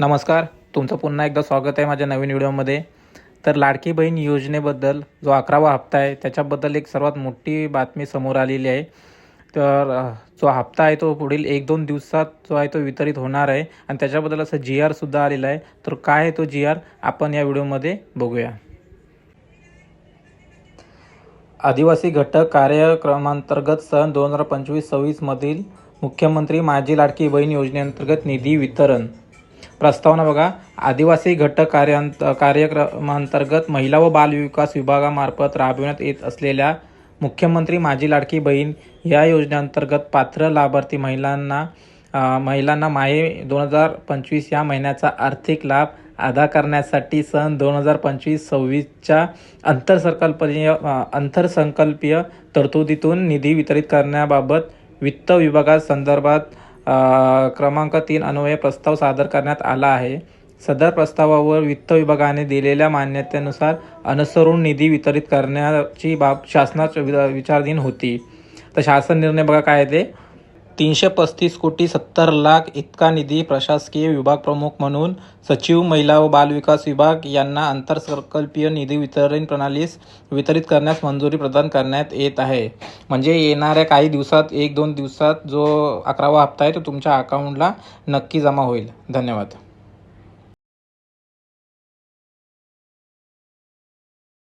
नमस्कार तुमचं पुन्हा एकदा स्वागत आहे माझ्या नवीन व्हिडिओमध्ये. तर लाडकी बहीण योजनेबद्दल जो अकरावा हप्ता आहे त्याच्याबद्दल एक सर्वात मोठी बातमी समोर आलेली आहे. तर जो हप्ता आहे तो पुढील एक दोन दिवसात जो आहे तो वितरित होणार आहे आणि त्याच्याबद्दल असं जी आरसुद्धा आलेला आहे. तर काय आहे तो जी आर आपण या व्हिडिओमध्ये बघूया. आदिवासी घटक कार्यक्रमांतर्गत सन दोन हजार पंचवीस सव्वीसमधील मुख्यमंत्री माझी लाडकी बहीण योजनेअंतर्गत निधी वितरण. प्रस्तावना बघा. आदिवासी घटक कार्यांत कार्यक्रमांतर्गत महिला व बालविकास विभागामार्फत राबविण्यात येत असलेल्या मुख्यमंत्री माझी लाडकी बहीण या योजनेअंतर्गत पात्र लाभार्थी महिलांना महिलांना माहे दोन हजार पंचवीस या महिन्याचा आर्थिक लाभ अदा करण्यासाठी सन दोन हजार पंचवीस सव्वीसच्या अंतरसंकल्पनीय अंतरसंकल्पीय तरतुदीतून निधी वितरित करण्याबाबत वित्त विभागासंदर्भात संदर्भात क्रमांक तीन अन्वये प्रस्ताव सादर करण्यात आला आहे. सदर प्रस्तावावर वित्त विभागाने दिलेल्या मान्यतेनुसार अनुसरून निधी वितरित करण्याची बाब शासनाच विचारधीन विचाराधीन होती. तर शासन निर्णय बघा काय ते. तीनशे पस्तीस कोटी सत्तर लाख इतका निधी प्रशासकीय विभाग प्रमुख म्हणून सचिव महिला व बालविकास विभाग यांना आंतरसंकल्पीय निधी वितरण प्रणालीस वितरित करण्यास मंजुरी प्रदान करण्यात येत आहे. म्हणजे येणाऱ्या काही दिवसात एक दोन दिवसात जो अकरावा हप्ता आहे तो तुमच्या अकाउंटला नक्की जमा होईल. धन्यवाद.